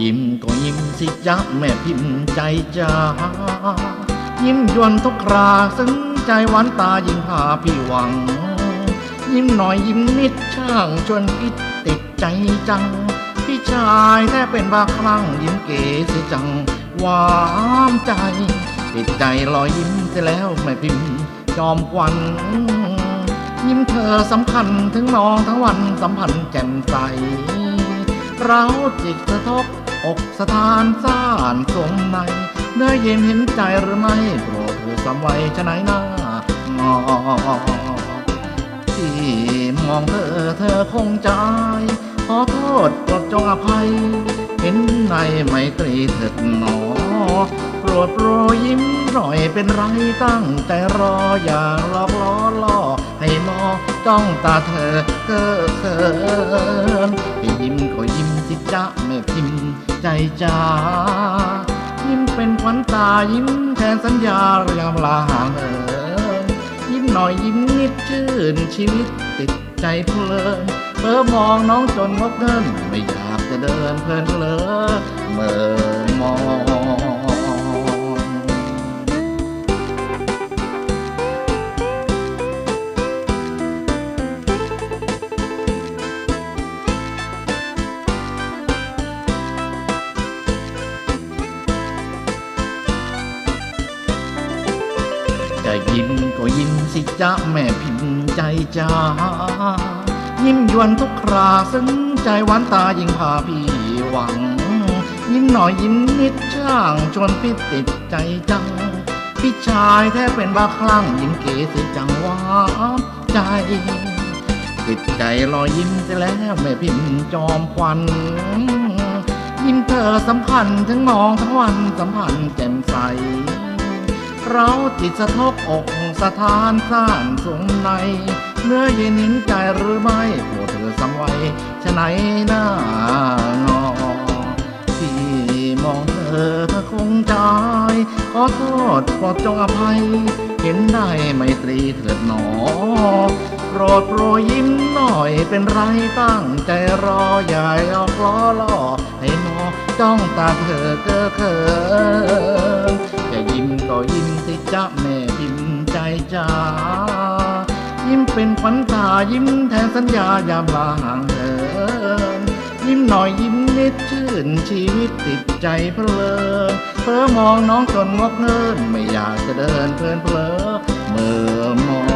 ยิ้มก็ยิ้มสิจ๊ะแม่พิมพ์ใจจ้ายิ้มยวนทุกคราซึ้งใจหวานตายิ่งพาพี่หวัง ยิ้มหน่อยยิ้มนิดช่างชวนคิดติดใจจัง พี่ชายแท้เป็นบ้าคลั่งยิ้มเก๋สียจังหวานใจ ติดใจรอยยิ้มเสียแล้วแม่พิมพ์จอมควันยิ้มเธอสำคัญถึงน้องทั้งวันสัมพันธ์แจ่มใส เราจิตสะทบอกสถานซ่านสมในเนื้อเย็นเห็นใจหรือไม่โปรดเธอสำไว้ชะไหนหน้างอที่มองเธอเธอคงใจขอโทษโปรดจงอภัย เห็นในไมตรีเถิดหนอ โปรดโปรยยิ้มหน่อยเป็นไรตั้งใจรออย่าหลอกล้อล่อให้มอง จ้องตาเธอเก้อเขินยิ้มก็ยิ้มสิจ๊ะแม่พิมพ์ใจจ้ายิ้มเป็นขวัญตายิ้มแทนสัญญาระยำลาห่างเอินยิ้มหน่อยยิ้มนิดชื่นชีวิตติดใจเพลินเพ้อมองน้องจนงกเงินไม่อยากจะเดินเพลินเลอเมื่อมอง ยิ้มก็ยิ้มสิจ๊ะแม่พิมพ์ใจจ้ายิ้มยวนทุกคราซึ้งใจหวานตายิ่งพาพี่หวัง ยิ้มหน่อยยิ้มนิดช่างชวนพี่ติดใจจัง พี่ชายแท้เป็นบ้าคลั่งยิ้มเก๋สิจังหวานใจติดใจรอยยิ้มไปแล้วแม่พิมพ์จอมควันยิ้มเธอสำคัญถึงมองทั้งวันสัมพันธ์แจ่มใส เราจิตสะทบอกสถานซ่านสงใน เนื้อเย็นหินใจหรือไม่โปรดเธอสำไว้ฉะไหนหน้างอที่มองเธอเธอคงใจขอโทษโปรดจงอภัย เห็นได้ไม่ตรีเถิดหนอโปรดโปรยยิ้มหน่อยเป็นไรตั้งใจรออย่าหลอกล้อล่อให้มอจ้องตาเธอเก้อเขิน ยิ้มก็ยิ้มสิจ๊ะแม่พิมใจจ้ายิ้มเป็นขวัญตายิ้มแทนสัญญายามลาห่างเหินยิ้มหน่อยยิ้มนิดชื่นชีวิตติดใจเพลินเพ้อมองน้องจนงกเงินไม่อยากจะเดินเพลินเพลอเมื่อมอง